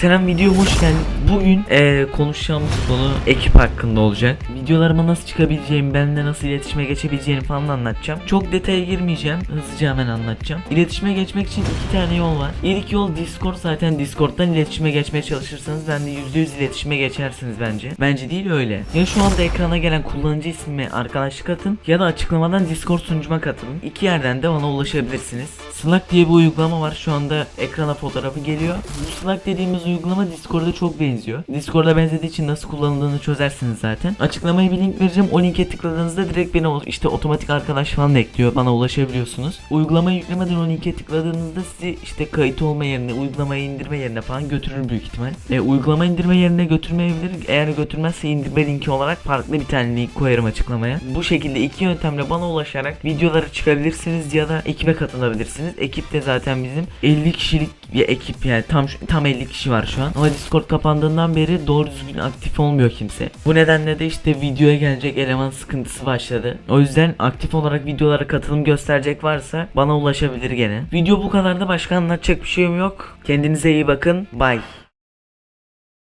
Selam video hoş geldin. Bugün eee konuşacağımız konu ekip hakkında olacak. Videolarıma nasıl çıkabileceğimi, benimle nasıl iletişime geçebileceğini falan anlatacağım. Çok detaya girmeyeceğim. Hızlıca hemen anlatacağım. İletişime geçmek için iki tane yol var. İlk yol Discord. Zaten Discord'dan iletişime geçmeye çalışırsanız ben de %100 iletişime geçersiniz bence. Bence değil öyle. Ya şu anda ekrana gelen kullanıcı ismi arkadaşlık atın ya da açıklamadan Discord sunucuma katılın. İki yerden de bana ulaşabilirsiniz. Slack diye bir uygulama var. Şu anda ekrana fotoğrafı geliyor. Bu Slack dediğimiz uygulama Discord'a çok benziyor. Discord'a benzediği için nasıl kullanıldığını çözersiniz zaten. Açıklamaya bir link vereceğim. O linke tıkladığınızda direkt beni işte otomatik arkadaş falan ekliyor. Bana ulaşabiliyorsunuz. Uygulamayı yüklemeden o linke tıkladığınızda sizi işte kayıt olma yerine, uygulamayı indirme yerine falan götürür büyük ihtimal. E, uygulama indirme yerine götürmeyebilir. Eğer götürmezse indirme linki olarak farklı bir tane link koyarım açıklamaya. Bu şekilde iki yöntemle bana ulaşarak videoları çıkabilirsiniz ya da ekibe katılabilirsiniz. Ekip de zaten bizim 50 kişilik bir ekip yani tam tam 50 kişi var şu an. Ama Discord kapandığından beri doğru düzgün aktif olmuyor kimse. Bu nedenle de işte videoya gelecek eleman sıkıntısı başladı. O yüzden aktif olarak videolara katılım gösterecek varsa bana ulaşabilir gene. Video bu kadar da başka anlatacak bir şeyim yok. Kendinize iyi bakın. Bye.